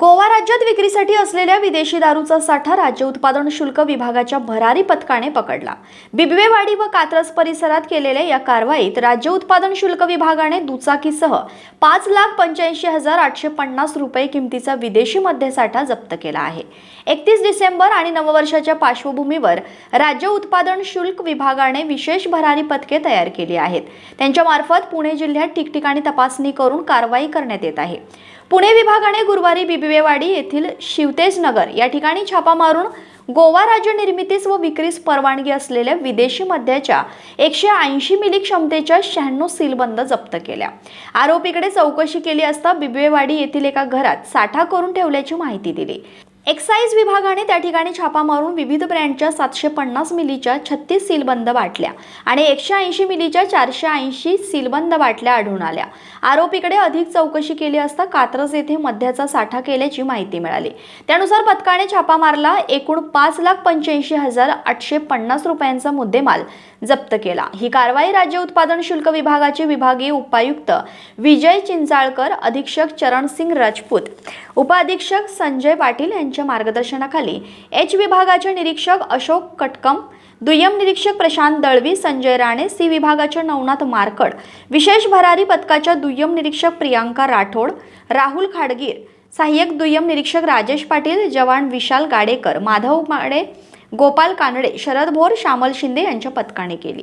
गोवा राज्यात विक्रीसाठी असलेल्या विदेशी दारूचा साठा राज्य उत्पादन शुल्क विभागाच्या भरारी पथकाने पकडला. बिबवेवाडी व कात्रज परिसरात केलेल्या या कारवाईत राज्य उत्पादन शुल्क विभागाने दुचाकीसह पाच लाख पंच्याऐंशी हजार आठशे पन्नास रुपये किमतीचा विदेशी मद्यसाठा जप्त केला आहे. एकतीस डिसेंबर आणि नववर्षाच्या पार्श्वभूमीवर राज्य उत्पादन शुल्क विभागाने विशेष भरारी पथके तयार केली आहेत. त्यांच्यामार्फत पुणे जिल्ह्यात ठिकठिकाणी तपासणी करून कारवाई करण्यात येत आहे. पुणे विभागाने गुरुवारी बिबिवेवाडी येथील शिवतेज नगर या ठिकाणी छापा मारून गोवा राज्य निर्मितीस व विक्रीस परवानगी असलेल्या विदेशी मद्याच्या एकशे ऐंशी मिली क्षमतेच्या शहाण्णव सीलबंद जप्त केल्या. आरोपीकडे चौकशी केली असता बिबिवेवाडी येथील एका घरात साठा करून ठेवल्याची माहिती दिली. एक्साईज विभागाने त्या ठिकाणी छापा मारून विविध ब्रँडच्या सातशे पन्नास मिलीच्या छत्तीस सीलबंद बाटल्या आणि एकशे ऐंशी मिलीच्या चारशे ऐंशी सीलबंद बाटल्या आढळून आल्या. आरोपीकडे अधिक चौकशी केली असता कात्रज येथे मद्याचा साठा केल्याची माहिती मिळाली. त्यानुसार पथकाने छापा मारला एकूण पाच लाख पंच्याऐंशी हजार आठशे पन्नास रुपयांचा मुद्देमाल जप्त केला. ही कारवाई राज्य उत्पादन शुल्क विभागाचे विभागीय उपायुक्त विजय चिंचाळकर अधीक्षक चरणसिंग राजपूत उपअधीक्षक संजय पाटील यांच्या मार्गदर्शनाखाली एच विभागाचे निरीक्षक अशोक कटकम दुय्यम निरीक्षक प्रशांत दळवी संजय राणे सी विभागाच्या नवनाथ मारकड विशेष भरारी पथकाच्या दुय्यम निरीक्षक प्रियांका राठोड राहुल खाडगीर सहाय्यक दुय्यम निरीक्षक राजेश पाटील जवान विशाल गाडेकर माधव माडे गोपाल कानडे शरद भोर श्यामल शिंदे यांच्या पथकाने केली.